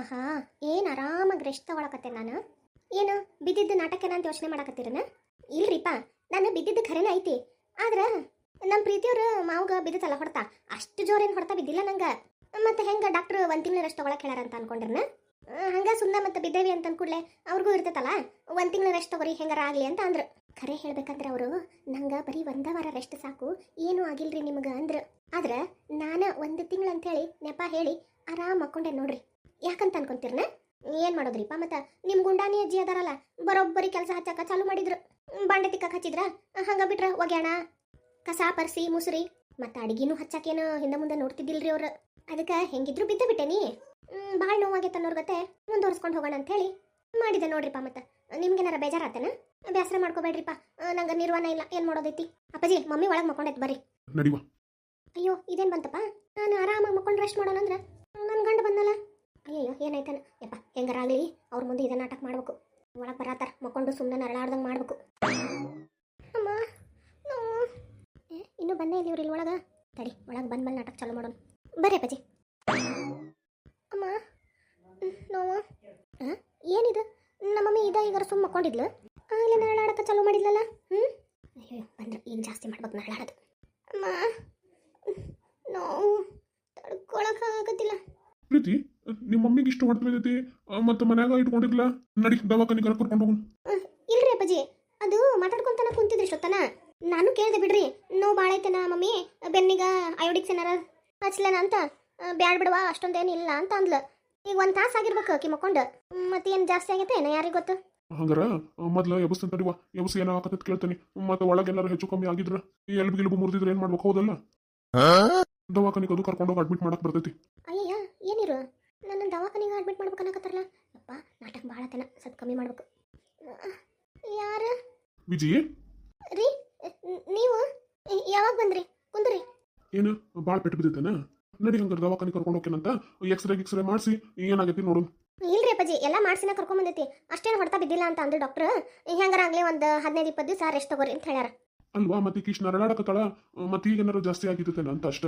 ಆಹಾ, ಏನು ಆರಾಮಾಗಿ ರೆಸ್ಟ್ ತಗೊಳಕತ್ತೆ ನಾನು? ಏನು, ಬಿದ್ದಿದ್ದು ನಾಟಕ ಅಂತ ಯೋಚನೆ ಮಾಡಕತ್ತೀರನ? ಇಲ್ರಿಪ್ಪ ನಾನು ಬಿದ್ದಿದ್ದು ಖರೇನ ಐತಿ. ಆದ್ರೆ ನಮ್ಮ ಪ್ರೀತಿಯವ್ರ ಮಾವಗ ಬಿದ್ದತಲ್ಲ ಹೊಡ್ತಾ, ಅಷ್ಟು ಜೋರೇನು ಹೊಡ್ತಾ ಬಿದ್ದಿಲ್ಲ ನಂಗ. ಮತ್ತೆ ಹೆಂಗ ಡಾಕ್ಟರ್ ಒಂದು ತಿಂಗಳ ರೆಸ್ಟ್ ತಗೊಳಕ್ ಹೇಳಾರ ಅಂತ ಅನ್ಕೊಂಡ್ರನ? ಹಂಗೆ ಹಂಗ ಸುಮ್ಮನೆ ಮತ್ತೆ ಬಿದ್ದೇವಿ ಅಂತ ಅಂದ್ಕೂಡ್ಲೆ ಅವ್ರಿಗೂ ಇರ್ತೈತಲ್ಲ ಒಂದು ತಿಂಗಳ ರೆಸ್ಟ್ ತಗೋರಿ, ಹೆಂಗಾರ ಆಗ್ಲಿ ಅಂತ ಅಂದ್ರು. ಖರೆ ಹೇಳ್ಬೇಕಂದ್ರೆ ಅವರು, ನಂಗ ಬರೀ ಒಂದ ವಾರ ರೆಸ್ಟ್ ಸಾಕು, ಏನೂ ಆಗಿಲ್ರಿ ನಿಮಗೆ ಅಂದ್ರು. ಆದ್ರೆ, ನಾನು ಒಂದು ತಿಂಗಳು ಅಂತೇಳಿ ನೆಪ ಹೇಳಿ ಆರಾಮ್ ಹಾಕೊಂಡೆ ನೋಡ್ರಿ. ಯಾಕಂತ ಅನ್ಕೊಂತೀರ್ನ? ಏನ್ ಮಾಡೋದ್ರಿಪ್ಪ? ಮತ್ತ ನಿಮ್ ಗುಂಡಾನಿ ಅಜ್ಜಿ ಅದಾರಲ್ಲ ಬರೋಬ್ಬರಿ ಕೆಲಸ ಹಚ್ಚಕ ಚಾಲು ಮಾಡಿದ್ರು. ಬಾಂಡೆ ತಿಕ್ಕಕ್ ಹಚ್ಚಿದ್ರ? ಹಂಗ ಬಿಟ್ರ ಒಗ್ಯಾಣ ಕಸ ಪರ್ಸಿ ಮುಸುರಿ. ಮತ್ತ ಅಡಿಗೆನೂ ಹಚ್ಚಾಕೇನು ಹಿಂದೆ ಮುಂದೆ ನೋಡ್ತಿದ್ದಿಲ್ರಿ ಅವ್ರು. ಅದಕ್ಕೆ ಹೆಂಗಿದ್ರು ಬಿದ್ದ ಬಿಟ್ಟೇನಿ ಭಾಳ ನೋವಾಗೈತೆ ಅನ್ನೋರ್ ಗತೆ. ಮುಂದುವರ್ಸ್ಕೊಂಡು ಹೋಗೋಣ ಅಂತ ಹೇಳಿ ಮಾಡಿದೆ ನೋಡ್ರಿಪ್ಪ ಮತ್ತೆ. ನಿಮ್ಗೇನಾರ ಬೇಜಾರಾತನ? ಬೇಸರ ಮಾಡ್ಕೋಬೇಡ್ರಿಪ್ಪ. ನಂಗೆ ನಿರ್ವಾಣ ಇಲ್ಲ ಏನ್ ಮಾಡೋದೈತಿ? ಅಪ್ಪಾಜಿ ಮಮ್ಮಿ ಒಳಗೆ ಮಕ್ಕೊಂಡೈತೆ ಬರ್ರಿ. ಅಯ್ಯೋ ಇದೇನ್ ಬಂತಪ್ಪ? ನಾನು ಆರಾಮಾಗಿ ಮಕ್ಕೊಂಡು ರೆಸ್ಟ್ ಮಾಡೋಣ ಅಂದ್ರೆ ನನ್ನ ಗಂಡ ಬಂದಲ್ಲ. ಅಯ್ಯಯ್ಯೋ, ಏನಾಯ್ತಾನ? ಯಪ್ಪ ಹೆಂಗಾರಾಗ್ಲಿ ಅವ್ರ ಮುಂದೆ ಇದೇ ನಾಟಕ ಮಾಡ್ಬೇಕು. ಒಳಗೆ ಬರತ್ತಾರ, ಮಕ್ಕೊಂಡು ಸುಮ್ಮನೆ ನರಳಾಡ್ದಂಗೆ ಮಾಡ್ಬೇಕು. ಅಮ್ಮ ಇನ್ನೂ ಬಂದೇ ಇಲ್ಲ ಇಲ್ಲಿ ಒಳಗೆ. ತಡಿ, ಒಳಗೆ ಬಂದ್ಮೇಲೆ ನಾಟಕ ಚಾಲು ಮಾಡೋಣ. ಬರ್ರಿ ಅಪ್ಪಾಜಿ. ಅಮ್ಮ ನೋವು ಹಾಂ ಏನಿದು? ನಮ್ಮ ಮಮ್ಮಿ ಇದ ಈಗ ಸುಮ್ಮ ಮಕ್ಕೊಂಡಿದ್ಲು. ಇಲ್ಲ ನರಳಾಡಕ್ಕೆ ಚಾಲು ಮಾಡಿದ್ಲಲ್ಲ? ಹ್ಞೂ ಅಯ್ಯೋ ಬಂದ್ರೆ ಏನು ಜಾಸ್ತಿ ಮಾಡ್ಬೇಕು ನರಳಾಡೋದು. ಅಮ್ಮ, ನೋವು ತಡ್ಕೊಳಕ್ಕಾಗತ್ತಿಲ್ಲ ಪ್ರೀತಿ ನಿಮ್ಮ ಮಮ್ಮಿಗೆ ಇಷ್ಟು ಹೊಡೆದ ಬಿದ್ದೈತಿ ಮತ್ತೆ ಮನ್ಯಾಗ ಇಟ್ಕೊಂಡಿರ್ಲ ನಡಿ ದವಾಖಾನೆ ಕರ್ಕೊಂಡು ಹೋಗು ಇಲ್ರಿ ಅಪ್ಪಾಜಿ. ಅದು ಮಾತಾಡ್ಕೊಂತಾನ ಕುಂತಿದ್ರಿ ಇಷ್ಟೊತ್ತನ ನಾನು ಕೇಳಿದೆ ಬಿಡ್ರಿ ನೋವು ಭಾಳ ಐತೆನ ಮಮ್ಮಿ ಬೆನ್ನಿಗ ಅಯೋಡಿಕ್ಸ್ ಏನಾರ ಹಚ್ಲೇನ ಅಂತ. ಬ್ಯಾಡ್ ಬಿಡವಾ ಅಷ್ಟೊಂದೇನು ಇಲ್ಲ ಅಂತ ಅಂದ್ಲ. ಈಗ ಒಂದು ತಾಸು ಆಗಿರ್ಬೇಕು ಆಕಿ ಮಕ್ಕೊಂಡು. ಮತ್ತೇನು ಜಾಸ್ತಿ ಆಗೈತೆ ಏನೋ ಯಾರಿಗೆ ಗೊತ್ತು? ಹಂಗಾರ ಮೊದ್ಲ ಎಬಸ್ ತಡಿವ ಎಬಸ್ ಏನೋ ಆಗತ್ತೆ ಕೇಳ್ತೇನೆ. ಮತ್ತೆ ಒಳಗೆಲ್ಲಾರು ಹೆಚ್ಚು ಕಮ್ಮಿ ಆಗಿದ್ರ ಈ ಎಲ್ಬು ಗಿಲ್ಬು ಮುರಿದಿದ್ರೆ ಏನ್ ಮಾಡ್ಬೇಕು ಹೌದಲ್ಲ? ದವಾಖಾನಿಗೆ ಅದು ಕರ್ಕೊಂಡು ಹೋಗಿ ಅಡ್ಮಿಟ್ ಮಾಡಕ್ ಬರ್ತೈತಿ. ಅಯ್ಯಯ್ಯ ಏನಿರು? ನನ್ನ ದವಾಖಾನೆಗೆ ಅಡ್ಮಿಟ್ ಮಾಡ್ಬೇಕು ಅನ್ನಕತ್ತಾರಲ್ಲ? ಅಪ್ಪ ನಾಟಕ ಭಾಳ ತನ ಸ್ವಲ್ಪ ಕಮ್ಮಿ ಮಾಡ್ಬೇಕು. ಯಾರು? ವಿಜಿ? ರೀ ನೀವು? ಯಾವಾಗ ಬಂದ್ರಿ? ಕುಂದ್ರಿ. ಏನು ಬಾಳ ಪೆಟ್ಟು ಬಿದ್ದೈತೇನ? ನಡಿ ಹಂಗಾರೆ ದವಾಖಾನೆ ಕರ್ಕೊಂಡು ಹೋಗ್ತೇನಂತ ಎಕ್ಸ್ರೇ ಗಿಕ್ಸ್ರೇ ಮಾಡಿಸಿ ಏನಾಗೈತಿ ನೋಡು ಇಲ್ರಿ ಅಪ್ಪಾಜಿ ಎಲ್ಲ ಮಾಡ್ಸಿನ ಕರ್ಕೊಂಡ್ ಬಂದೈತಿ. ಅಷ್ಟೇನು ಹೊಡ್ತಾ ಬಿದ್ದಿಲ್ಲ ಅಂತ ಅಂದ್ರು ಡಾಕ್ಟರ್. ಹೆಂಗಾರ ಆಗ್ಲಿ ಒಂದು ಹದಿನೈದು ಇಪ್ಪತ್ತು ದಿವಸ ರೆಸ್ಟ್ ತಗೋರಿ ಅಂತ ಹೇಳ್ಯಾರ. ಅಲ್ವಾ? ಮತ್ತೆ ಕೃಷ್ಣ ನರಳಾಡಕತ್ತಾಳ ಮತ್ತೆ ಈಗ ಏನಾರು ಜಾಸ್ತಿ ಆಗಿರ್ತೇನ ಅಂತ ಅಷ್ಟ.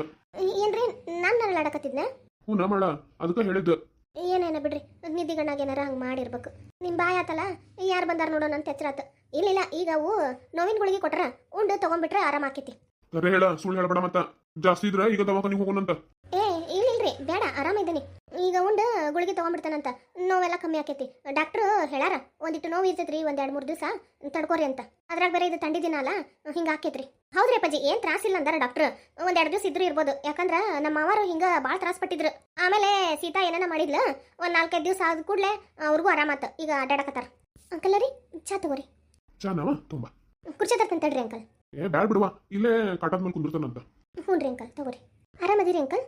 ಏನ್ರಿ ನಾನು ನರಳಾಡಕತ್ತಿದ್ನ ಹ್ಞೂ ಮಾಡ. ಅದಕ್ಕೆ ಹೇಳಿದ್ದ. ಏನೇನ ಬಿಡ್ರಿ ನಿದ್ದಿಗಣ್ಣಾಗ ಏನಾರ ಹಂಗೆ ಮಾಡಿರ್ಬೇಕು. ನಿಮ್ಮ ಬಾಯ್ ಆತಲ್ಲ ಯಾರು ಬಂದಾರ ನೋಡೋಣ ಅಂತ ಎಚ್ಚರಾತ ಇಲ್ಲ ಈಗ ಅವು ನೋವಿನ ಗುಳಿಗೆ ಕೊಟ್ರ ಉಂಡು ತಗೊಂಡ್ಬಿಟ್ರೆ ಆರಾಮ ಆಕೈತಿ. ಕರೆ ಹೇಳ ಸುಳ್ಳು ಹೇಳಬೇಡ ಮತ್ತ. ಜಾಸ್ತಿ ಇದ್ರೆ ಈಗ ದವಾಖಾನಿಗೆ ಹೋಗೋಣಂತ. ಏ ಇಲ್ಲಿಲ್ರಿ ಬೇಡ ಆರಾಮ ಇದ್ದೀನಿ. ಈಗ ಉಂಡು ಗುಳಿಗೆ ತಗೊಂಡ್ಬಿಡ್ತಾನಂತ. ನೋವೆಲ್ಲ ಕಮ್ಮಿ ಆಕೈತಿ. ಡಾಕ್ಟ್ರು ಹೇಳಾರ ಒಂದಿಟ್ಟು ನೋವು ಇರ್ತೈತ್ರಿ ಒಂದ್ ಎರಡು ಮೂರು ದಿವಸ ತಡ್ಕೋರಿ ಅಂತ. ಅದ್ರಾಗ ಬೇರೆ ಇದು ತಂಡಿ ದಿನ ಅಲ್ಲ ಹಿಂಗ ಆಕೈತ್ರಿ. ಹೌದ್ರಿ ಅಪ್ಪಾಜಿ ಏನ್ ತ್ರಾಸಿಲ್ಲ ಅಂದಾರ ಡಾಕ್ಟ್ರು. ಒಂದ್ ಎರಡು ದಿವಸ ಇದ್ರು ಇರ್ಬೋದು. ಯಾಕಂದ್ರ ನಮ್ಮ ಮಾವರು ಹಿಂಗ ಭಾಳ ತ್ರಾಸ ಪಟ್ಟಿದ್ರು. ಆಮೇಲೆ ಸೀತಾ ಏನೇನ ಮಾಡಿದ್ಲ ಒಂದ್ ನಾಲ್ಕೈದು ದಿವಸ ಆದ ಕೂಡಲೇ ಅವ್ರಿಗೂ ಆರಾಮಾತ ಈಗ ಅಡ್ಡಾಡಕತ್ತಾರ ಅಂಕಲ್ ರೀ ಚಾ ತಗೋರಿ. ಚಾನವ ತುಂಬಾ ಕುರ್ಚಿ ತರ್ತಂತ ತಡ್ರಿ ಅಂಕಲ್. ಏ ಬ್ಯಾಡ ಬಿಡುವ. ಇಲ್ಲೇ ಕಾಟದ ಮೇಲೆ ಕುಂದಿರ್ತಾನಂತ. ಹ್ಞೂ ರೀ ಅಂಕಲ್ ತಗೋರಿ. ಆರಾಮದಿರಿ ಅಂಕಲ್?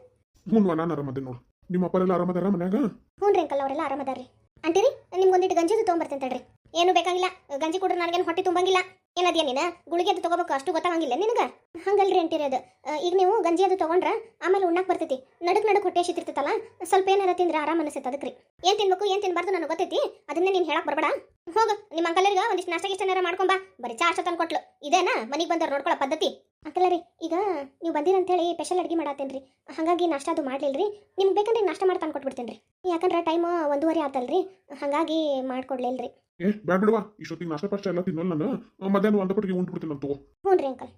ಹ್ಞೂ ನಾನು ಆರಾಮದೆ ನೋಡು. ನಿಮ್ಮ ಅಪ್ಪರೆಲ್ಲ ಆರಾಮದಾರ ಮನ್ಯಾಗ? ಹ್ಞೂ ರೀ ಅಂಕಲ್ ಅವರೆಲ್ಲ ಆರಾಮದಾರ್ರಿ. ಅಂಟಿರಿ ನಿಮ್ಗೊಂದಿಟ್ಟು ಗಂಜಿದು ತೊಗೊಂಬರ್ತೇನೆ ತಡ್ರಿ. ಏನು ಬೇಕಾಗಿಲ್ಲ. ಗಂಜಿ ಕುಡ್ರೆ ನನಗೇನು ಹೊಟ್ಟೆ ತುಂಬಂಗಿಲ್ಲ. ಏನದೇ ನೀನು? ಗುಳಿಗೆ ಅದು ತಗೋಬೇಕು, ಅಷ್ಟು ಗೊತ್ತಾಗಂಗಿಲ್ಲ ನಿನಗೆ? ಹಂಗಲ್ರಿ ಅಂಟಿರಿ ಅದು. ಈಗ ನೀವು ಗಂಜಿ ಅದು ತೊಗೊಂಡ್ರೆ ಆಮೇಲೆ ಉಣ್ಣಕ್ಕೆ ಬರ್ತೈತಿ. ನಡಕ್ ನಡುಕ್ ಹೊಟ್ಟೆ ಹಸಿತಿರ್ತೈತಲ್ಲ, ಸ್ವಲ್ಪ ಏನಾರ ತಿಂದ್ರೆ ಆರಾಮ ಅನಿಸುತ್ತೆ ಅದಕ್ಕೆ ರೀ ಏನು ತಿನ್ಬೇಕು, ಏನು ತಿನ್ಬಾರ್ದು ನನಗೆ ಗೊತ್ತೈತಿ. ಅದನ್ನೇ ನೀನು ಹೇಳಕ್ಕೆ ಬರಬೇಡ. ಹೋಗು, ನಿಮ್ಮ ಅಂಕಲರಿಗೆ ಒಂದಿಷ್ಟು ನಾಷ್ಟ ಇಷ್ಟನಾರ ಮಾಡ್ಕೊಂಬಾ ಬರೀ ಚಾ ಅಷ್ಟು ತಂದು ಕೊಟ್ಲು. ಇದೇನಾ? ಮನೆಗೆ ಬಂದವ್ರು ನೋಡ್ಕೊಳ್ಳೋ ಪದ್ಧತಿ. ಅಂಕಲರಿ ಈಗ ನೀವು ಬಂದಿರಂತೇಳಿ ಸ್ಪೆಷಲ್ ಅಡುಗೆ ಮಾಡತ್ತೇನ್ರಿ ಹಾಗಾಗಿ ನಾಷ್ಟ ಅದು ಮಾಡ್ಲಿಲ್ರಿ. ನಿಮ್ಗೆ ಬೇಕಂದ್ರೆ ನಾಷ್ಟ ಮಾಡಿ ತಂದು ಕೊಟ್ಬಿಡ್ತೀನಿ ರೀ ಯಾಕಂದ್ರೆ ಟೈಮ್ ಒಂದೂವರೆ ಆತಲ್ರಿ. ಹಾಗಾಗಿ ಮಾಡ್ಕೊಡ್ಲಿಲ್ರಿ. ಏ ಬ್ಯಾಡ್ ಬಿಡುವ. ಇಷ್ಟೊತ್ತಿಗೆ ನಾಷ್ಟ ಪಾಷ್ಟ ಎಲ್ಲ ತಿನ್ನಲ್ಲ ನಾನು. ಮಧ್ಯಾಹ್ನ ಒಂದು ಪಟ್ಟಿಗೆ ಉಂಟು ಬಿಡ್ತೀನಿ ತಗೋ ಹ್ಞೂ ರೀ ಅಂಕಲ್.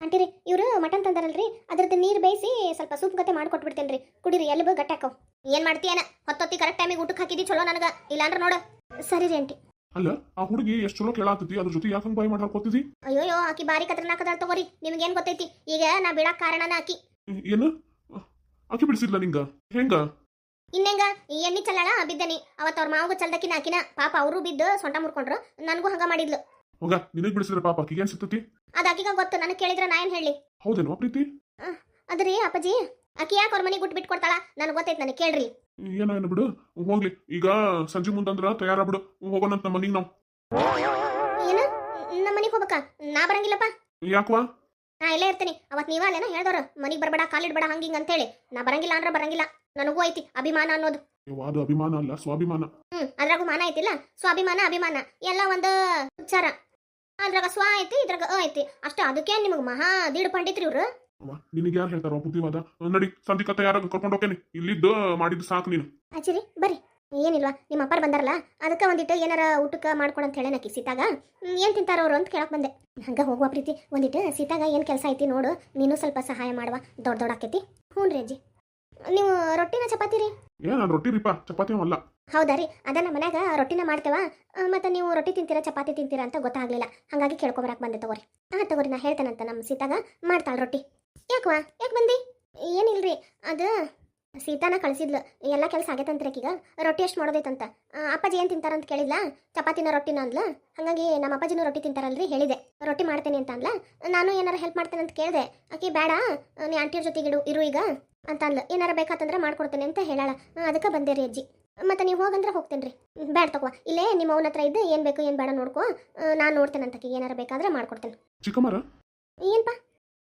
ಆಂಟಿ ರೀ ಇವರು ಮಟನ್ ತಂದಾರಲ್ರಿ? ಅದ್ರದ್ದು ನೀರು ಬೇಯಿಸಿ ಸ್ವಲ್ಪ ಸೂಪ್ ಗತೆ ಮಾಡ್ಕೊಟ್ಬಿಡ್ತೇನೆ ರೀ. ಕುಡೀರಿ ಎಲ್ಬು ಗಟ್ಟಾಕೋ. ಏನು ಮಾಡ್ತೀಯನ? ಹೊತ್ತೊತ್ತಿ ಕರೆಕ್ಟ್ ಟೈಮಿಗೆ ಊಟಕ್ಕೆ ಹಾಕಿದಿ ಚಲೋ ನನಗೆ. ಇಲ್ಲಾಂದ್ರೆ ನೋಡು. ಸರಿ ರೀ ಆಂಟಿ. ಅಲ್ಲ ಆ ಹುಡುಗಿ ಎಷ್ಟು ಚಲೋ ಕೇಳಾತತಿ ಅದ್ರ ಜೊತೆ ಯಾಕಂಗ್ ಬಾಯ್ ಮಾಡಿ ಹಾಕೋತಿದಿ? ಅಯ್ಯೋಯ್ಯೋ ಆಕಿ ಬಾರಿ ಕತ್ರನಾಕದಾಳ ತಗೋರಿ. ನಿಮ್ಗೇನು ಗೊತ್ತೈತಿ? ಈಗ ನಾ ಬಿಡಾಕ್ ಕಾರಣನ ಆಕಿ. ಏನು? ಆಕಿ ಬಿಡಿಸಿಲ್ಲ ನಿಂಗ? ಹೆಂಗ? ಇನ್ನೆಂಗ? ಈ ಎಣ್ಣಿ ಚಲ್ಲಾಳ? ಬಿದ್ದನಿ. ಅವತ್ತು ಅವ್ರ ಮಾವಗೂ ಚಲ್ದಕಿನ ಆಕಿನ. ಪಾಪ ಅವರು ಬಿದ್ದು ಸೊಂಟ ಮುರ್ಕೊಂಡ್ರು. ನನಗೂ ಹಂಗ ಮಾಡಿದ್ಲು. ಹೋಗ ನಿನಗ್ ಬಿಡಿಸಿದ್ರೆ ಪಾಪ ಆಕಿಗೆ ಏನ್ ಸಿಗ್ತತಿ? ಅದು ಆಕಿಗ ಗೊತ್ತು. ನನಗೆ ಕೇಳಿದ್ರೆ ನಾ ಏನ್ ಹೇಳಿ? ಹೌದೇನೋ ಪ್ರೀತಿ? ಅದ್ರಿ ಅಪ್ಪಾಜಿ. ಆಕಿ ಯಾಕೆ ಅವ್ರ ಮನೆಗೆ ಗುಟ್ ಬಿಟ್ಟು ಕೊಡ್ತಾಳ ನನಗೆ ಗೊತ್ತೈತೆ ನನಗೆ ಕೇಳ್ರಿ. ಏನೋ ಏನು ಬಿಡು. ಹೋಗ್ಲಿ. ಈಗ ಸಂಜೆ ಮುಂದಂದ್ರ ತಯಾರ ಬಿಡು ಹೋಗೋಣಂತ ನಮ್ಮ ಮನೆಗೆ ನಾವು. ಏನು? ನಮ್ಮ ಮನೆಗೆ ಹೋಗ್ಬೇಕಾ? ನಾ ಬರಂಗಿಲ್ಲಪ್ಪ. ಯಾಕವಾ? ನಾ ಇಲ್ಲೇ ಇರ್ತೀನಿ. ಅವತ್ ನೀವ ಅಲ್ಲೇನ ಹೇಳ್ದವ್ರು ಮನಿಗ್ ಬರ್ಬೇಡ ಕಾಲಿಡ್ಬೇಡ ಹಂಗಿಂಗ್ ಅಂತೇಳಿ. ನಾ ಬರಂಗಿಲ್ಲ ಅಂದ್ರೆ ಬರಂಗಿಲ್ಲ. ನನಗೂ ಐತಿ ಅಭಿಮಾನ ಅನ್ನೋದು. ಅದು ಅಭಿಮಾನ ಅಲ್ಲ ಸ್ವಾಭಿಮಾನ. ಹ್ಮ್ ಅದ್ರಾಗು ಮಾನ ಐತಿಲ್ಲ. ಸ್ವಾಭಿಮಾನ ಅಭಿಮಾನ. ಎಲ್ಲ ಒಂದು ಉಚ್ಚಾರ. ಅದ್ರಾಗ ಸ್ವ ಐತಿ ಇದ್ರಾಗ ಅ ಐತಿ. ಅಷ್ಟ ಅದಕ್ಕೆ ನಿಮಗೆ ಮಹಾ ದೀಡ್ ಪಂಡಿತ್ರಿ ಇವ್ರು? ನಿನಗೆ ಯಾರು ಹೇಳ್ತಾರೋ ಬುದ್ಧಿವಾದ ನಡಿ ಯಾರಾಗ ಕರ್ಕೊಂಡು ಹೋಗ್ತೇನೆ ಇಲ್ಲಿದ್ದು ಮಾಡಿದ್ದು ಸಾಕು ನೀನು. ಆಚಿರಿ ಬರ್ರಿ. ಏನಿಲ್ವಾ ನಿಮ್ಮ ಅಪ್ಪಾರು ಬಂದಾರಲ್ಲ ಅದಕ್ಕೆ ಒಂದಿಟ್ಟು ಏನಾರ ಊಟಕ್ಕೆ ಮಾಡ್ಕೊಡು ಅಂತ ಹೇಳೇನಕಿ ಸೀತಾಗ. ಏನು ತಿಂತಾರ ಅವರು ಅಂತ ಕೇಳಕ್ ಬಂದೆ. ಹಂಗೆ ಹೋಗುವ ಪ್ರೀತಿ ಒಂದಿಟ್ಟು ಸೀತಾಗ ಏನು ಕೆಲಸ ಐತಿ ನೋಡು ನೀನು ಸ್ವಲ್ಪ ಸಹಾಯ ಮಾಡುವ ದೊಡ್ಡ ದೊಡ್ಡ ಆಕೈತಿ. ಹ್ಞೂ ರೀ ಅಜ್ಜಿ. ನೀವು ರೊಟ್ಟಿನ ಚಪಾತಿ ರೀ? ಏ ನಾನು ರೊಟ್ಟಿ ರೀಪ ಚಪಾತಿ ಅಲ್ಲ. ಹೌದಾ ರೀ? ಅದ ನಮ್ಮ ಮನ್ಯಾಗ ರೊಟ್ಟಿನ ಮಾಡ್ತೇವ ಮತ್ತೆ ನೀವು ರೊಟ್ಟಿ ತಿಂತೀರಾ ಚಪಾತಿ ತಿಂತೀರಾ ಅಂತ ಗೊತ್ತಾಗ್ಲಿಲ್ಲ. ಹಾಗಾಗಿ ಕೇಳ್ಕೊಬರಕ್ ಬಂದೆ ತಗೋರಿ. ಹಾಂ ತಗೋರಿ ನಾ ಹೇಳ್ತೇನಂತ ನಮ್ಮ ಸೀತಾಗ ಮಾಡ್ತಾಳ ರೊಟ್ಟಿ. ಯಾಕವಾ ಯಾಕೆ ಬಂದಿ? ಏನಿಲ್ರಿ ಅದು ಸೀತಾನ ಕಳಿಸಿದ್ಲು. ಎಲ್ಲ ಕೆಲಸ ಆಗೈತಂತ್ರಿ ಆಕಿಗ. ರೊಟ್ಟಿ ಎಷ್ಟು ಮಾಡೋದೈತಂತ. ಅಪ್ಪಾಜಿ ಏನು ತಿಂತಾರಂತ ಕೇಳಿಲ್ಲ ಚಪಾತಿನ ರೊಟ್ಟಿನ ಅಂದ್ಲ. ಹಾಗಾಗಿ ನಮ್ಮ ಅಪ್ಪಾಜಿನೂ ರೊಟ್ಟಿ ತಿಂತಾರಲ್ರಿ ಹೇಳಿದೆ. ರೊಟ್ಟಿ ಮಾಡ್ತೇನೆ ಅಂತ ಅಂದ್ಲ. ನಾನು ಏನಾರ ಹೆಲ್ಪ್ ಮಾಡ್ತೇನೆ ಅಂತ ಕೇಳಿದೆ. ಅಕ್ಕಿ ಬೇಡ ನೀ ಆಂಟಿಯವ್ರ ಜೊತೆಗಿಡು ಇರು ಈಗ. ಅಂತ ಅಂದ್ಲು. ಏನಾರ ಬೇಕಾತಂದ್ರೆ ಮಾಡ್ಕೊಡ್ತೇನೆ ಅಂತ ಹೇಳಾಳ. ಅದಕ್ಕೆ ಬಂದೆ ರೀ ಅಜ್ಜಿ. ಮತ್ತೆ ನೀವು ಹೋಗಂದ್ರೆ ಹೋಗ್ತೇನೆ ರೀ ಬೇಡ ತಗೋ ಇಲ್ಲೇ ನಿಮ್ಮ ಅವನ ಹತ್ರ ಇದ್ದು ಏನು ಬೇಕು ಏನು ಬೇಡ ನೋಡ್ಕೋ. ನಾನು ನೋಡ್ತೇನೆ ಅಂತ ಏನಾರ ಬೇಕಾದ್ರೆ ಮಾಡ್ಕೊಡ್ತೇನೆ. ಚಿಕ್ಕಮ್ಮರ? ಏನಪ್ಪ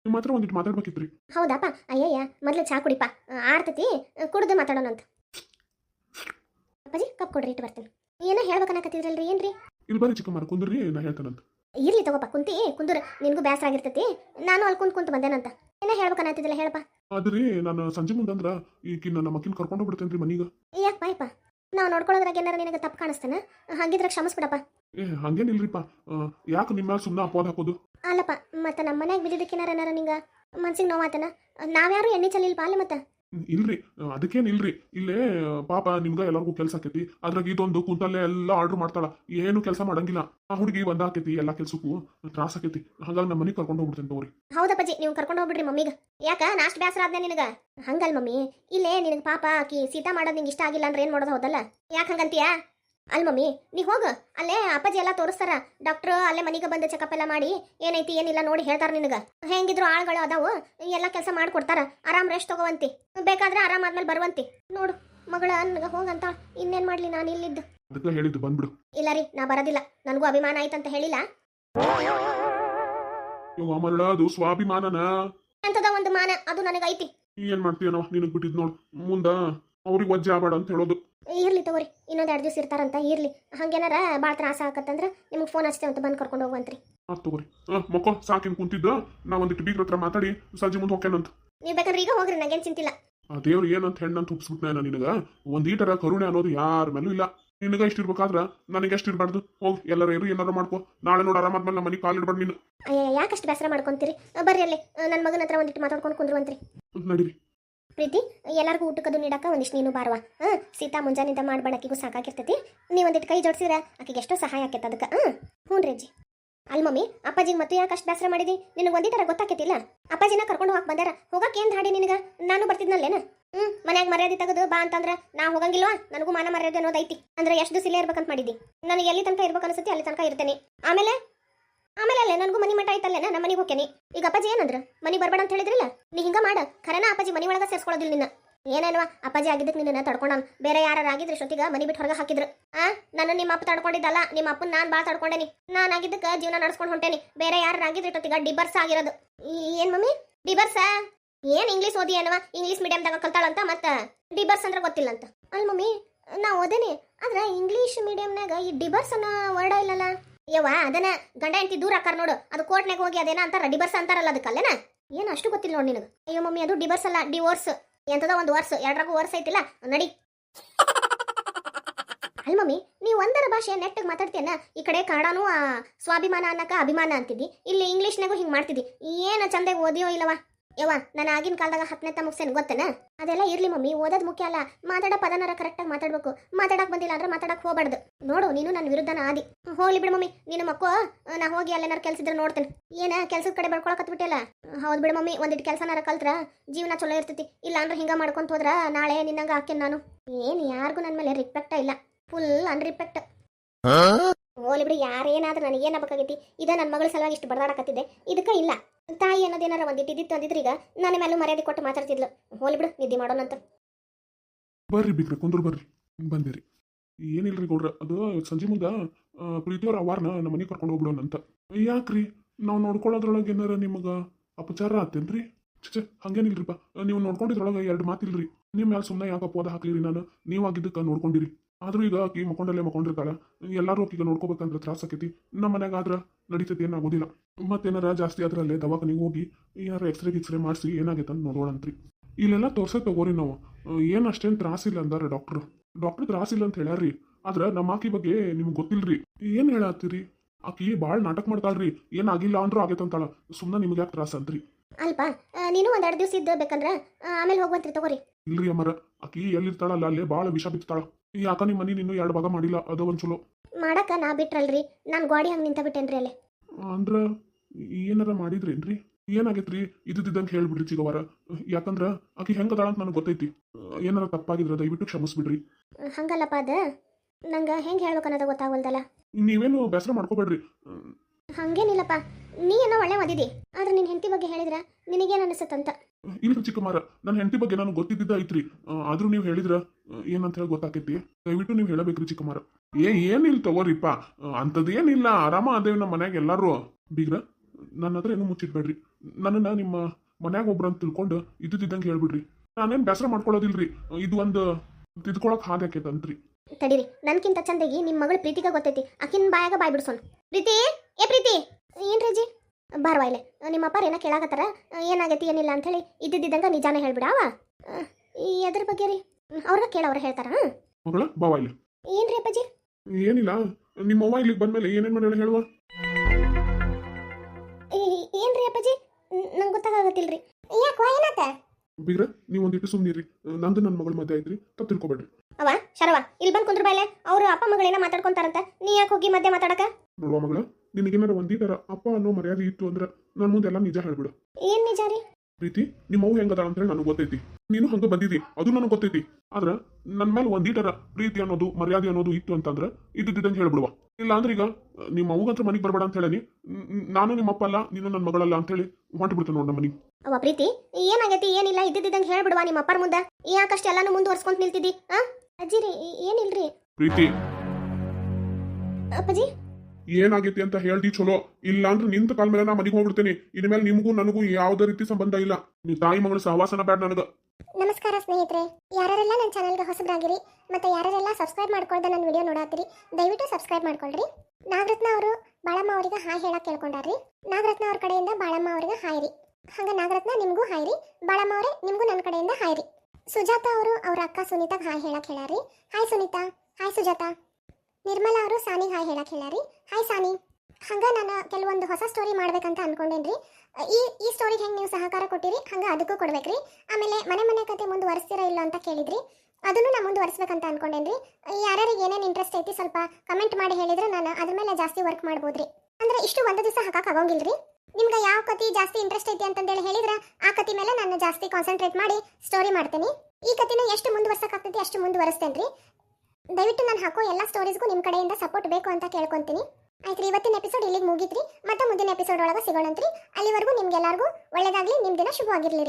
ನಿಮ್ಮ ಹತ್ರ ಒಂದಿಟ್ಟು ಮಾತಾಡ್ಬೇಕಿತ್ರಿ. ಹೌದಾಪ ಅಯ್ಯಯ್ಯ ಮೊದಲು ಚಾ ಕುಡಿಪ್ಪ. ಆರ್ತತಿ ಕುಡ್ದು ಮಾತಾಡೋಣ ಅಂತ. ಅಪ್ಪಾಜಿ ಕಪ್ ಕೊಡ್ರಿ ಇಟ್ಟು ಬರ್ತೇನೆ. ಏನೋ ಹೇಳ್ಬೇಕನ್ನಕತ್ತಿದ್ರಲ್ರಿ ಏನ್ರಿ? ಇಲ್ಲಿ ಬರ್ರಿ ಚಿಕ್ಕಮ್ಮರ ಕುಂದ್ರಿ ನಾ ಹೇಳ್ತಾನಂತ ಇರ್ಲಿ ತಗೋಪ್ಪ ಕುಂತಿ ಕುಂದ್ರ ನಿನಗೂ ಬೇಸರ ಆಗಿರ್ತೈತಿ. ನಾನು ಅಲ್ಲಿ ಕುಂತ್ ಕುಂತ ಬಂದೇನಂತ. ಏನೋ ಹೇಳ್ಬೇಕನ್ನತ್ತಿದ್ದಿಲ್ಲ ಹೇಳಪ್ಪ. ಆದ್ರಿ ನಾನು ಸಂಜೆ ಮುಂದಂದ್ರ ಈಕಿ ನನ್ನ ಮಕ್ಕಿನ ಕರ್ಕೊಂಡು ರೀ ಮನೀಗ. ಯಾಕೆ ಬಾಯಪ್ಪ ನಾವು ನೋಡ್ಕೊಳ್ಳೋದ್ರಾಗ ಏನಾರ ನಿನಗೆ ತಪ್ಪು ಕಾಣಿಸ್ತಾನ? ಹಾಗಿದ್ರೆ ಕ್ಷಮಿಸ್ಬಿಡಪ್ಪ. ಏ ಹಂಗೇನಿಲ್ರಿಪ್ಪ. ಯಾಕೆ ನಿಮ್ಮ ಸುಮ್ಮನೆ ಅಪವಾದ ಹಾಕೋದು? ಅಲ್ಲಪ್ಪ ಮತ್ತೆ ನಮ್ಮ ಮನ್ಯಾಗ ಬಿದ್ದಿದ್ದಕ್ಕೇನಾರ ಏನಾರ ನಿಂಗೆ ಮನ್ಸಿಗೆ ನೋವಾತನ? ನಾವ್ಯಾರು ಎಣ್ಣೆ ಚಲಿಲ್ಪ ಅಲ್ಲ ಮತ್ತೆ? ಇಲ್ರಿ. ಅದಕ್ಕೇನು ಇಲ್ರಿ. ಇಲ್ಲೇ ಪಾಪ ನಿಮ್ಗ ಎಲ್ಲರಿಗೂ ಕೆಲಸ ಆಕೈತಿ. ಅದ್ರಾಗ ಇದೊಂದು ಕುಂತಲ್ಲೇ ಎಲ್ಲ ಆರ್ಡರ್ ಮಾಡ್ತಾಳ. ಏನು ಕೆಲಸ ಮಾಡಂಗಿಲ್ಲ. ಆ ಹುಡುಗಿ ಬಂದ ಆಕೈತಿ ಎಲ್ಲಾ ಕೆಲ್ಸಕ್ಕೂ ತ್ರಾಸ ಆಕೈತಿ. ಹಂಗಾಗಿ ನಮ್ಮ ಮನೆಗೆ ಕರ್ಕೊಂಡು ಹೋಗ್ಬಿಡ್ತೇನೆ ಹೌದಪ್ಪ ಹೌದಪ್ಪಾಜಿ ನೀವು ಕರ್ಕೊಂಡು ಹೋಗ್ಬಿಡ್ರಿ ಮಮ್ಮಿಗೆ. ಯಾಕ ನಾಷ್ಟ ಬೇಸರ ಆದ್ನೆ ನಿನಗ? ಹಂಗಲ್ ಮಮ್ಮಿ. ಇಲ್ಲೇ ನಿನಗೆ ಪಾಪ ಆಕಿ ಸೀತಾ ಮಾಡೋದು ನಿಂಗೆ ಇಷ್ಟ ಆಗಿಲ್ಲ ಅಂದ್ರೆ ಏನು ಮಾಡೋದು ಹೌದಲ್ಲ? ಯಾಕೆ ಹಂಗಂತೀಯಾ? ಅಲ್ ಮಮ್ಮಿ ನೀ ಹೋಗ. ಅಲ್ಲೇ ಅಪ್ಪಾಜಿ ಎಲ್ಲ ತೋರಿಸ್ತಾರ. ಡಾಕ್ಟರ್ ಅಲ್ಲೇ ಮನೆಗೆ ಬಂದು ಚೆಕಪ್ ಎಲ್ಲ ಮಾಡಿ ಏನೈತಿ ಏನಿಲ್ಲ ನೋಡಿ ಹೇಳ್ತಾರ ನಿನಗ. ಹೆಂಗಿದ್ರು ಆಳ್ಗಳು ಅದಾವು ಎಲ್ಲ ಕೆಲಸ ಮಾಡ್ಕೊಡ್ತಾರ. ಆರಾಮ್ ರೆಸ್ಟ್ ತಗೋವಂತಿ. ಬೇಕಾದ್ರೆ ಆರಾಮ್ ಆದ್ಮೇಲೆ ಬರುವಂತಿ. ನೋಡು ಮಗಳ ನನಗ ಹೋಗಂತ ಇನ್ನೇನ್ ಮಾಡ್ಲಿ ನಾನು ಇಲ್ಲಿದ್ದು. ಅದಕ್ಕೆ ಹೇಳಿದ್ದು ಬಂದ್ಬಿಡು. ಇಲ್ಲ ರೀ ನಾ ಬರೋದಿಲ್ಲ. ನನಗೂ ಅಭಿಮಾನ ಆಯ್ತಂತ ಹೇಳಿಲ್ಲ. ಮರಳ ಅದು ಸ್ವಾಭಿಮಾನನ? ಅಂತದ ಒಂದು ಮಾನ ಅದು ನನಗೈತಿ. ಏನ್ ಮಾಡ್ತೀಯನವ ನಿನಗ್ ಬಿಟ್ಟಿದ್ ನೋಡು. ಮುಂದ ಅವ್ರಿಗೆ ವಜ್ಜೆ ಆಬೇಡ ಅಂತ ಹೇಳೋದು. ಇರ್ಲಿ ತಗೋರಿ ಇನ್ನೊಂದು ಎರಡು ದಿವಸ ಇರ್ತಾರಂತ ಇರಲಿ. ಹಂಗೇನಾರ ಭಾಳ ತ್ರಾಸ ಆಗತ್ತಂದ್ರೆ ನಿಮ್ಗೆ ಫೋನ್ ಹಚ್ತೇವೆ ಅಂತ ಬಂದು ಕರ್ಕೊಂಡು ಹೋಗುವಂತ್ರಿ. ಆತ್ ತಗೋರಿ. ಮಕ್ಕೋ ಸಾಕಿನ್ ಕುಂತಿದ್ದ. ನಾ ಒಂದಿಟ್ಟು ಬೀಗ್ರ ಹತ್ರ ಮಾತಾಡಿ ಸಂಜೆ ಮುಂದೆ ಹೋಗ್ಯಾನಂತ ನೀವು ಬೇಕಂದ್ರೆ ಈಗ ಹೋಗ್ರಿ ನಂಗೇನು ಚಿಂತಿಲ್ಲ. ಆ ದೇವ್ರು ಏನಂತ ಹೆಣ್ಣಂತ ಹುಪ್ಸ್ಬಿಟ್ನೆ ನಾನು ನಿನಗೆ? ಒಂದ್ ಈಟರ ಕರುಣೆ ಅನ್ನೋದು ಯಾರ ಮೇಲೂ ಇಲ್ಲ. ನಿನಗ ಇಷ್ಟ ಇರ್ಬೇಕಾದ್ರ ನನಗೆ ಎಷ್ಟು ಇರ್ಬಾರ್ದು? ಹೋಗಿ ಎಲ್ಲರೂ ಇರು ಏನಾರ ಮಾಡ್ಕೋ. ನಾಳೆ ನೋಡಿ ಆರಾಮಾದ್ಮೇಲೆ ನಮ್ಮ ಮನೆ ಕಾಲ್ ಇಡ್ಬಾರ್ದು ನೀನು. ಅಯ್ಯ ಯಾಕಷ್ಟು ಬೇಸರ ಮಾಡ್ಕೊಂತೀರಿ? ಬರ್ರಿ ಅಲ್ಲಿ. ನನ್ನ ಮಗನ ಹತ್ರ ಒಂದಿಟ್ಟು ಮಾತಾಡ್ಕೊಂಡು ಕುಂದ್ರುವಂತ್ರಿ. ನಡೀರಿ. ಪ್ರೀತಿ, ಎಲ್ಲರಿಗೂ ಊಟಕ್ಕದು ನೀಡಕ್ಕ ಒಂದಿಷ್ಟು ನೀನು ಬಾರವ ಹಾಂ, ಸೀತಾ ಮುಂಜಾನಿಂದ ಮಾಡ್ಬೇಡಕ್ಕಿಗೂ ಸಾಕಾಗಿರ್ತೈತಿ. ನೀವು ಒಂದಿಟ್ಟು ಕೈ ಜೋಡಿಸಿದ್ರೆ ಆಕೆಗೆ ಎಷ್ಟೋ ಸಹಾಯ ಆಕೈತೆ ಅದಕ್ಕೆ ಹಾಂ ಹ್ಞೂ ರೀ ಅಜ್ಜಿ ಅಲ್ ಮಮ್ಮಿ, ಅಪ್ಪಾಜಿಗೆ ಮತ್ತೆ ಯಾಕೆ ಅಷ್ಟು ಬೇಸರ ಮಾಡಿದಿ? ನಿನಗೆ ಒಂದೇ ಥರ ಗೊತ್ತಾಕೈತಿಲ್ಲ? ಅಪ್ಪಾಜಿನ ಕರ್ಕೊಂಡು ಹೋಗಕ್ಕೆ ಬಂದಾರ? ಹೋಗಕ್ಕೆ ಏನು ಧಾಡಿ ನಿನಗೆ? ನಾನು ಬರ್ತಿದ್ನಲ್ಲೇನ? ಹ್ಞೂ ಮನ್ಯಾಗ ಮರ್ಯಾದೆ ತೆಗೆದು ಬಾ ಅಂತಂದ್ರೆ ನಾ ಹೋಗಂಗಿಲ್ವಾ? ನನಗೂ ಮಾನ ಮರ್ಯಾದೆ ಅನ್ನೋದೈತಿ ಅಂದ್ರೆ ಎಷ್ಟು ದಿವಸ ಇಲ್ಲೇ ಇರ್ಬೇಕಂತ ಮಾಡಿದ್ದಿ ನನಗೆ ಎಲ್ಲಿ ತನಕ ಇರ್ಬೇಕು ಅನಿಸುತ್ತೆ ಅಲ್ಲಿ ತನಕ ಇರ್ತೇನೆ. ಆಮೇಲೆ? ಆಮೇಲೆ ಅಲ್ಲೇ ನನಗೂ ಮನಿ ಮಠ ಐತಲ್ಲೇನ ನಮ್ಮ ಮನೆಗೆ ಹೋಗ್ಯಾನಿ ಈಗ ಅಪ್ಪಾಜಿ ಏನಂದ್ರ? ಮನಿ ಬರ್ಬೇಡ ಅಂತ ಹೇಳಿದ್ರಲ್ಲ? ನೀ ಹಿಂಗ ಮಾಡ. ಖರೇನ ಅಪ್ಪಾಜಿ ಮನಿ ಒಳಗ ಸೇರ್ಸ್ಕೊಳ್ಳೋದಿಲ್ಲ ನಿನ್ನ. ಏನೇನವ ಅಪ್ಪಾಜಿ ಆಗಿದ್ದಕ್ಕೆ ನಿನ್ನ ತಡ್ಕೊಂಡಾನ. ಬೇರೆ ಯಾರು ಆಗಿದ್ರೆ ಇಷ್ಟೊತ್ತಿಗೆ ಮನಿ ಬಿಟ್ಟು ಹೊರಗೆ ಹಾಕಿದ್ರು. ಆ? ನನ್ನ ನಿಮ್ಮ ಅಪ್ಪ ತಡ್ಕೊಂಡಿದ್ದಲ್ಲ. ನಿಮ್ಮ ಅಪ್ಪನ ನಾನು ಭಾಳ ತಡ್ಕೊಂಡೇನಿ. ನಾನು ಆಗಿದ್ದಕ್ಕೆ ಜೀವನ ನಡ್ಸ್ಕೊಂಡು ಹೊಂಟೇನಿ. ಬೇರೆ ಯಾರು ಆಗಿದ್ರೆ ಇಷ್ಟೊತ್ತಿಗೆ ಡಿಬರ್ಸ್ ಆಗಿರೋದು. ಏನ್ ಮಮ್ಮಿ? ಡಿಬರ್ಸ? ಏನು ಇಂಗ್ಲೀಷ್ ಓದಿ ಏನವ ಇಂಗ್ಲೀಷ್ ಮೀಡಿಯಮ್ದಾಗ ಕಲ್ತಾಳಂತ ಮತ್ತೆ ಡಿಬರ್ಸ್ ಅಂದ್ರೆ ಗೊತ್ತಿಲ್ಲ ಅಂತ ಅಲ್ಲ ಮಮ್ಮಿ, ನಾ ಓದೇನಿ. ಆದ್ರೆ ಇಂಗ್ಲೀಷ್ ಮೀಡಿಯಮ್ನಾಗ ಈ ಡಿಬರ್ಸ್ ಅನ್ನೋ ವರ್ಡ ಇಲ್ಲಲ್ಲ? ಯವ್ವ ಅದನ್ನ ಗಂಡ ಹೆಂಡತಿ ದೂರ ಹಾಕಾರ ನೋಡು. ಅದು ಕೋರ್ಟ್ನಾಗ ಹೋಗಿ ಅದೇನ ಅಂತಾರ ಡಿಬರ್ಸ್ ಅಂತಾರಲ್ಲ ಅದಕ್ಕಲ್ಲೇನ? ಏನು ಅಷ್ಟು ಗೊತ್ತಿಲ್ಲ ನೋಡಿ ನಿನಗೆ. ಅಯ್ಯೋ ಮಮ್ಮಿ ಅದು ಡಿವರ್ಸ್ ಅಲ್ಲ ಡಿವೋರ್ಸ್ ಎಂತದ ಒಂದು ವರ್ಷ ಎರಡರಾಗೂ ವರ್ಷ ಐತಿಲ್ಲ? ನಡಿ. ಅಲ್ ಮಮ್ಮಿ ನೀ ಒಂದರ ಭಾಷೆ ನೆಟ್ಟಗೆ ಮಾತಾಡ್ತೀಯನ ಈ ಕಡೆ ಕನ್ನಡನೂ ಸ್ವಾಭಿಮಾನ ಅನ್ನಕ ಅಭಿಮಾನ ಅಂತಿದ್ದಿ. ಇಲ್ಲಿ ಇಂಗ್ಲೀಷ್ನಾಗೂ ಹಿಂಗೆ ಮಾಡ್ತಿದ್ದಿ. ಏನು ಚಂದಾಗಿ ಓದಿಯೋ ಇಲ್ಲವ? ಯವ್ವ, ನಾನು ಆಗಿನ ಕಾಲದಾಗ ಹತ್ತನೇ ಮುಗಿಸೇನು, ಗೊತ್ತೇನ? ಅದೆಲ್ಲ ಇರ್ಲಿ ಮಮ್ಮಿ, ಓದೋದು ಮುಖ್ಯ ಅಲ್ಲ. ಮಾತಾಡೋ ಪದನಾರ ಕರೆಕ್ಟಾಗಿ ಮಾತಾಡ್ಬೇಕು. ಮಾತಾಡಕ್ ಬಂದಿಲ್ಲ ಅಂದ್ರೆ ಮಾತಾಡಕ್ ಹೋಗ್ಬಾರ್ದು. ನೋಡು, ನೀನು ನನ್ನ ವಿರುದ್ಧನ ಆದಿ. ಹೋಗ್ಲಿ ಬಿಡು ಮಮ್ಮಿ. ನಿನ್ನ ಮಕ್ಕೋ, ನಾ ಹೋಗಿ ಅಲ್ಲೇನಾರು ಕೆಲಸ ಇದ್ರೆ ನೋಡ್ತೇನೆ. ಏನ, ಕೆಲ್ಸದ ಕಡೆ ಬೆಳ್ಕೊಳಕತ್ಬಿಟ್ಟಿಲ್ಲ ಹೌದು ಬಿಡು ಮಮ್ಮಿ ಒಂದಿಟ್ಟು ಕೆಲಸನಾರ ಕಲ್ತ್ರ ಜೀವನ ಚಲೋ ಇರ್ತೈತಿ. ಇಲ್ಲ ಅಂದ್ರೆ ಹಿಂಗ ಮಾಡ್ಕೊಂತ ಹೋದ್ರ ನಾಳೆ ನಿನ್ನಂಗ ಹಾಕೇನ್ ನಾನು. ಏನು, ಯಾರಿಗೂ ನನ್ನ ಮೇಲೆ ರಿಪೆಕ್ಟ ಇಲ್ಲ. ಫುಲ್ ಅನ್ರಿಸ್ಪೆಕ್ಟ್ ಹೋಗ್ಲಿ ಬಿಡಿ, ಯಾರೇನಾದ್ರೂ ಏನಾಗಬೇಕಾಗೈತಿ ಇದ ನನ್ನ ಮಗಳ ಸಲುವಾಗಿ ಇಷ್ಟು ಬಡದಾಡಕತ್ತಿದ್ದೆ. ಇದಕ್ಕೆ ಇಲ್ಲ. ತಾಯಿ ಅನ್ನೋದೇನಾರ ಒಂದು ಇದ್ದಿತ್ತು ಅಂದಿದ್ರೆ ಈಗ ನನ್ನ ಮೇಲೂ ಮರ್ಯಾದೆ ಕೊಟ್ಟು ಮಾತಾಡ್ತಿದ್ಲು. ಹೋಲಿ ಬಿಡು, ನಿದ್ದೆ ಮಾಡೋಣಂತ. ಬರ್ರಿ ಬಿಕ್ರಿ ಕುಂದ್ರು ಬರ್ರಿ. ಬಂದಿರಿ. ಏನಿಲ್ರಿ ಗೌಡ್ರ, ಅದು ಸಂಜೆ ಮುಂದೆ ಪ್ರೀತಿಯವ್ರ ಅವಾರ್ನ ನಮ್ಮ ಮನೆಗೆ ಕರ್ಕೊಂಡು ಹೋಗ್ಬಿಡೋಣ ಅಂತ. ಯಾಕ್ರಿ? ನಾವು ನೋಡ್ಕೊಳ್ಳೋದ್ರೊಳಗೆ ಏನಾರ ನಿಮಗೆ ಅಪಚಾರ ಆತೇನ್ರಿ? ಚೆ ಹಂಗೇನಿಲ್ರಿಪ್ಪ. ನೀವು ನೋಡ್ಕೊಂಡಿದ್ರೊಳಗೆ ಎರಡು ಮಾತಿಲ್ರಿ. ನಿಮ್ಮ ಮ್ಯಾಲೆ ಸುಮ್ಮನೆ ಯಾಕೆ ಪೋದ ಹಾಕ್ಲಿರಿ ನಾನು? ನೀವಾಗಿದ್ದಕ್ಕೆ ನೋಡ್ಕೊಂಡಿರಿ. ಆದ್ರೂ ಈಗ ಆಕಿ ಮಕೊಂಡಲ್ಲೇ ಮಕ್ಕೊಂಡಿರ್ತಾಳ ಎಲ್ಲಾರು ಆಕಿಗೆ ನೋಡ್ಕೋಬೇಕಂದ್ರೆ ತ್ರಾಸ ಆಕೈತಿ. ನಮ್ಮ ಮನ್ಯಾಗ ಆದ್ರ ನಡೀತೈತಿ ಏನಾಗೋದಿಲ್ಲ ಮತ್ತೇನಾರ ಜಾಸ್ತಿ ಆದ್ರೆ ಅಲ್ಲೇ ಹೋಗಿ ಏನಾರ ಎಕ್ಸ್ರೇ ಗಿಕ್ಸ್ರೇ ಮಾಡಿಸಿ ಏನಾಗೈತೆ ಅಂತ ನೋಡೋಣಂತ್ರಿ ಇಲ್ಲೆಲ್ಲ ತೋರ್ಸ ತಗೋರಿ ನಾವು. ಏನು ಅಷ್ಟೇನು ತ್ರಾಸಿಲ್ಲ ಅಂದಾರ ಡಾಕ್ಟ್ರು ಡಾಕ್ಟರ್ ತ್ರಾಸಿಲ್ಲ ಅಂತ ಹೇಳ್ಯಾರ್ರಿ. ಆದ್ರೆ ನಮ್ಮ ಆಕಿ ಬಗ್ಗೆ ನಿಮ್ಗೆ ಗೊತ್ತಿಲ್ರಿ. ಏನು ಹೇಳತ್ತೀರಿ? ಆಕಿ ಭಾಳ ನಾಟಕ ಮಾಡ್ತಾಳ್ರಿ. ಏನಾಗಿಲ್ಲ ಅಂದ್ರೂ ಆಗೈತಂತಾಳ ಸುಮ್ಮನೆ ನಿಮ್ಗೆ ಯಾಕೆ ತ್ರಾಸ ಅಂತ್ರಿ? ಅಲ್ಪ ನೀನು ಒಂದೆರಡು ದಿವಸ ಇದ್ದ ಬೇಕಂದ್ರ ಆಮೇಲೆ ಹೋಗುವಂತ್ರಿ ತಗೋರಿ. ಇಲ್ರಿ ಅಮ್ಮರ ಆಕಿ ಎಲ್ಲಿರ್ತಾಳಲ್ಲ ಅಲ್ಲೇ ಭಾಳ ವಿಷ ಬಿತ್ತಾಳ ಯಾಕ ನಿಮ್ಮ ಮನೆ ನಿನ್ನ ಎರಡು ಭಾಗ ಮಾಡಿಲ್ಲ ಅದ ಒಂದ್ ಚಲೋ. ಮಾಡಕ ನಾ ಬಿಟ್ರಲ್ರಿ ನಾನು ಗೋಡಿ ಹಂಗೆ ನಿಂತ ಬಿಟ್ಟೇನ್ರಿ ಅಲ್ಲೇ. ಅಂದ್ರ ಏನಾರ ಮಾಡಿದ್ರೇನ್ರಿ? ಏನಾಗೈತ್ರಿ? ಇದ್ದಿದ್ದಂಗೆ ಹೇಳ್ಬಿಡ್ರಿ ಚಿಗವಾರ. ಯಾಕಂದ್ರ ಆಕಿ ಹೆಂಗದಾಳ ಅಂತ ನನಗೆ ಗೊತ್ತೈತಿ. ಏನಾರ ತಪ್ಪಾಗಿದ್ರ ದಯವಿಟ್ಟು ಕ್ಷಮಿಸ್ಬಿಡ್ರಿ. ಹಂಗಲ್ಲಪ್ಪ ಅದ? ನಂಗೆ ಹೆಂಗೆ ಹೇಳ್ಬೇಕು ಅನ್ನೋದು ಗೊತ್ತಾಗಲ್ದಲ್ಲ. ನೀವೇನು ಬೇಸರ ಮಾಡ್ಕೋಬೇಡ್ರಿ. ಹಂಗೇನಿಲ್ಲಪ್ಪ ನೀ ಏನೋ ಒಳ್ಳೆ ಮದಿದಿ. ಆದ್ರೆ ನಿನ್ನ ಹೆಂಡತಿ ಬಗ್ಗೆ ಹೇಳಿದ್ರ ನಿನಗೇನು ಅನಿಸುತ್ತಂತ? ಇಲ್ರಿ ಚಿಕ್ಕಮಾರ, ನನ್ನ ಹೆಂಡತಿ ಬಗ್ಗೆ ನಾನು ಗೊತ್ತಿದ್ದ ಐತ್ರಿ ಆದ್ರೂ ನೀವು ಹೇಳಿದ್ರ ಏನಂತ ಹೇಳಿ ಗೊತ್ತಾಕೈತಿ. ದಯವಿಟ್ಟು ನೀವು ಹೇಳಬೇಕ್ರಿ ಚಿಕ್ಕಮಾರ. ಏ, ಏನಿಲ್ಲ ತಗೋರಿಪ್ಪ. ಅಂಥದ್ದು ಏನಿಲ್ಲ ಆರಾಮ ಅದೇವ್ ನಮ್ಮ ಮನ್ಯಾಗ ಎಲ್ಲಾರು. ಬೀಗ್ರ, ನನ್ನ ಹತ್ರ ಏನು ಮುಚ್ಚಿಡ್ಬೇಡ್ರಿ. ನನ್ನನ್ನ ನಿಮ್ಮ ಮನ್ಯಾಗ ಒಬ್ರು ಅಂತ ತಿಳ್ಕೊಂಡು ಇದ್ದಿದ್ದಂಗೆ ಹೇಳ್ಬಿಡ್ರಿ. ನಾನೇನು ಬೇಸರ ಮಾಡ್ಕೊಳ್ಳೋದಿಲ್ರಿ. ಇದು ಒಂದು ತಿದ್ಕೊಳಕ್ ಹಾದಿ ಆಕೈತಂತ್ರಿ ತಡೀರಿ. ನನ್ಕಿಂತ ಚಂದಾಗಿ ನಿಮ್ಮ ಮಗಳ ಪ್ರೀತಿಗ ಗೊತ್ತೈತಿ. ಅಕ್ಕಿನ ಬಾಯಾಗ ಬಾಯ್ ಬಿಡ್ಸೋನ್. ಪ್ರೀತಿ? ಏ ಪ್ರೀತಿ? ಏನ್ ರಜಿ ಬಾರ್ವಾ ಇಲ್ಲೇ. ನಿಮ್ಮ ಅಪ್ಪಾರ ಏನ ಕೇಳಾಕತ್ತಾರ. ಏನಾಗೈತಿ ಏನಿಲ್ಲ ಅಂತ ಹೇಳಿ ಇದ್ದಿದ್ದಂಗ ನಿಜಾನೇ ಹೇಳ್ಬಿಡ ಅವ ಈ ಎದ್ರ ಬಗ್ಗೆ ರೀ. ಅವ್ರ ಕೇಳವ್ರ ಹೇಳ್ತಾರ? ಮಗಳ ಬಾವ ಇಲ್ಲಿ. ಏನ್ರಿ ಅಪ್ಪಾಜಿ? ಏನಿಲ್ಲ ನಿಮ್ಮ ಅವ್ವ ಇಲ್ಲಿಗೆ ಬಂದ್ಮೇಲೆ ಏನೇನ್ ಮಾಡ್ಯಾಳ ಹೇಳುವ? ಏನ್ರಿ ಅಪ್ಪಾಜಿ? ನಂಗೆ ಗೊತ್ತಾಗತ್ತಿಲ್ರಿ ಯಾಕೋ ಏನಾತ? ಬೀಗ್ರ ನೀವು ಒಂದಿಟ್ಟು ಸುಮ್ಮನಿರಿ ನಂದು ನನ್ನ ಮಗಳ ಮಧ್ಯ ಐತ್ರಿ ತಪ್ಪು ತಿಳ್ಕೊಬೇಡ್ರಿ. ಅವ ಶರವ ಇಲ್ಲಿ ಬಂದು ಕುಂದ್ರ ಬಾಯ್ಲೆ ಅವ್ರ ಅಪ್ಪ ಮಗಳೇನ ಮಾತಾಡ್ಕೊಂತಾರಂತ ನೀ ಯಾಕೆ ಹೋಗಿ ಮಧ್ಯ ಮಾತಾಡಕ? ನೋಡುವ ಮಗಳ ನಿನಗೇನಾರ ಒಂದಿಟರ ಅಪ್ಪ ಅನ್ನೋ ಮರ್ಯಾದೆ ಇತ್ತು ಅಂದ್ರೆ ನನ್ನ ಮುಂದೆ ಎಲ್ಲ ನಿಜ ಹೇಳ್ಬಿಡು. ಏನ್ ನಿಜ ರೀ? ಪ್ರೀತಿ ನಿಮ್ಮ ಅವ್ವ ಹೆಂಗದ ಅಂತ ಹೇಳಿ ನನಗೆ ಗೊತ್ತೈತಿ. ನೀನು ಹಂಗ ಬಂದಿದಿ ಅದು ನನಗೆ ಗೊತ್ತೈತಿ. ಆದ್ರ ನನ್ನ ಮೇಲೆ ಒಂದಿಟರ ಪ್ರೀತಿ ಅನ್ನೋದು ಮರ್ಯಾದೆ ಅನ್ನೋದು ಇತ್ತು ಅಂತಂದ್ರ ಇದ್ದಿದ್ದಂಗೆ ಹೇಳ್ಬಿಡುವ. ಇಲ್ಲ ಅಂದ್ರೆ ಈಗ ನಿಮ್ಮ ಅವ್ಗಂತ್ರ ಮನೆಗೆ ಬರಬೇಡ ಅಂತ ಹೇಳಿ ನಾನು ನಿಮ್ಮ ಅಪ್ಪ ಅಲ್ಲ ನೀನು ನನ್ನ ಮಗಳಲ್ಲ ಅಂತ ಹೇಳಿ ಹೊಂಟ್ಬಿಡ್ತೇನೆ ನೋಡಿ ನಮ್ಮ ಮನೆಗೆ ಅವ ಪ್ರೀತಿ ಏನಾಗೈತಿ ಏನಿಲ್ಲ ಇದ್ದಿದ್ದಂಗೆ ಹೇಳ್ಬಿಡುವ ನಿಮ್ಮ ಅಪ್ಪರ ಮುಂದೆ. ಯಾಕಷ್ಟೆಲ್ಲಾನು ಮುಂದುವರ್ಸ್ಕೊಂತ ನಿಲ್ತಿದ್ದಿ ಆ? ಅಜ್ಜಿ ರೀ ಏನಿಲ್ರಿ? ಪ್ರೀತಿ. ಅಪ್ಪಾಜಿ? ಏನಾಗೈತಿ ಅಂತ ಹೇಳ್ದಿ ಚಲೋ. ಇಲ್ಲ ಅಂದ್ರೆ ನಿಂತ ಕಾಲ ಮೇಲೆ ನಾ ಮನೆಗೆ ಹೋಗ್ಬಿಡ್ತೇನೆ. ಇನ್ಮೇಲೆ ನಿಮಗೂ ನನಗೂ ಯಾವುದೇ ರೀತಿ ಸಂಬಂಧ ಇಲ್ಲ. ನೀ ತಾಯಿ ಮಗಳ ಸಹವಾಸನ ಬೇಡ ನನಗ. ನಮಸ್ಕಾರ ಸ್ನೇಹಿತರೆ. ಯಾರೆಲ್ಲ ನನ್ನ ಚಾನಲ್ಗೆ ಹೊಸಬ್ರಾಗಿರಿ, ಮತ್ತೆ ಯಾರೆಲ್ಲ ಸಬ್ಸ್ಕ್ರೈಬ್ ಮಾಡ್ಕೊಳ್ದೆ ನನ್ನ ವಿಡಿಯೋ ನೋಡಾತಿರಿ, ದಯವಿಟ್ಟು ಸಬ್ಸ್ಕ್ರೈಬ್ ಮಾಡ್ಕೊಳ್ರಿ. ನಾಗರತ್ನ ಅವರು ಬಾಳಮ್ಮ ಅವರಿಗೆ ಹಾಯ್ ಹೇಳಕ್ ಕೇಳ್ಕೊಂಡಾರ್ರಿ. ನಾಗರತ್ನ ಅವ್ರ ಕಡೆಯಿಂದ ಬಾಳಮ್ಮ ಅವರಿಗೆ ಹಾಯ್ ರೀ. ಹಂಗ ನಾಗರತ್ನ ನಿಮಗೂ ಹಾಯ್ ರೀ, ಬಾಳಮ್ಮ ಅವರೇ ನಿಮಗೂ ನನ್ನ ಕಡೆಯಿಂದ ಹಾಯ್ ರೀ. ಸುಜಾತ ಅವರು ಅವ್ರ ಅಕ್ಕ ಸುನೀತಾಗ ಹಾಯ್ ಹೇಳಕ್ ಹೇಳಾರಿ ಹಾಯ್ ಸುನೀತಾ, ಹಾಯ್ ಸುಜಾತ. ನಿರ್ಮಲಾ ಅವರು ಸಾನಿ ಹಾಯ್ ಹೇಳಕ್ ಹೇಳಾರಿ ಹಾಯ್ ಸಾನಿ. ಹಂಗ ನಾನು ಕೆಲವೊಂದು ಹೊಸ ಸ್ಟೋರಿ ಮಾಡ್ಬೇಕಂತ ಅನ್ಕೊಂಡೇನ್ರಿ ಈ ಈ ಸ್ಟೋರಿಗೆ ಹೆಂಗೆ ನೀವು ಸಹಕಾರ ಕೊಟ್ಟಿರಿ, ಹಂಗ ಅದಕ್ಕೂ ಕೊಡ್ಬೇಕ್ರಿ ಆಮೇಲೆ ಮನೆ ಮನೆ ಕತೆ ಮುಂದುವರಿಸ್ತೀರಾ ಇಲ್ಲ ಅಂತ ಕೇಳಿದ್ರಿ. ಅದನ್ನು ನಾನು ಮುಂದುವರಿಸ್ಬೇಕಂತ ಅನ್ಕೊಂಡೇನ್ರಿ ಯಾರ್ಯಾರಿಗೆ ಏನೇನು ಇಂಟ್ರೆಸ್ಟ್ ಐತಿ ಸ್ವಲ್ಪ ಕಮೆಂಟ್ ಮಾಡಿ ಹೇಳಿದ್ರೆ ನಾನು ಅದ್ರ ಮೇಲೆ ಜಾಸ್ತಿ ವರ್ಕ್ ಮಾಡ್ಬೋದ್ರಿ. ಅಂದ್ರೆ ಇಷ್ಟು ಒಂದು ದಿವಸ ಹಾಕಕ್ ಆಗೋಂಗಿಲ್ರಿ ನಿಮ್ಗೆ ಯಾವ ಕತಿ ಜಾಸ್ತಿ ಇಂಟ್ರೆಸ್ಟ್ ಐತಿ ಅಂತಂದೇಳಿ ಹೇಳಿದ್ರೆ ಆ ಕತಿ ಮೇಲೆ ನಾನು ಜಾಸ್ತಿ ಕಾನ್ಸಂಟ್ರೇಟ್ ಮಾಡಿ ಸ್ಟೋರಿ ಮಾಡ್ತೀನಿ. ಈ ಕತಿನ ಎಷ್ಟು ಮುಂದುವರ್ಸಕ್ಕಾಗ್ತೈತಿ ಅಷ್ಟು ಅಷ್ಟು ಮುಂದುವರಿಸ್ತೇನ್ರಿ ದಯವಿಟ್ಟು ನಾನು ಹಾಕೋ ಎಲ್ಲ ಸ್ಟೋರೀಸ್ಗೂ ನಿಮ್ಮ ಕಡೆಯಿಂದ ಸಪೋರ್ಟ್ ಬೇಕು ಅಂತ ಕೇಳ್ಕೊಂತೀನಿ. ಆಯ್ತು ಇವತ್ತಿನ ಎಪಿಸೋಡ್ ಇಲ್ಲಿಗೆ ಮುಗಿತ್ರಿ. ಮತ್ತೆ ಮುಂದಿನ ಎಪಿಸೋಡ್ ಒಳಗೆ ಸಿಗೋಣಂತ್ರಿ. ಅಲ್ಲಿವರೆಗೂ ನಿಮ್ಗೆಲ್ಲರಿಗೂ ಒಳ್ಳೇದಾಗಲಿ ನಿಮ್ಮ ದಿನ ಶುಭವಾಗಿರ್ಲಿ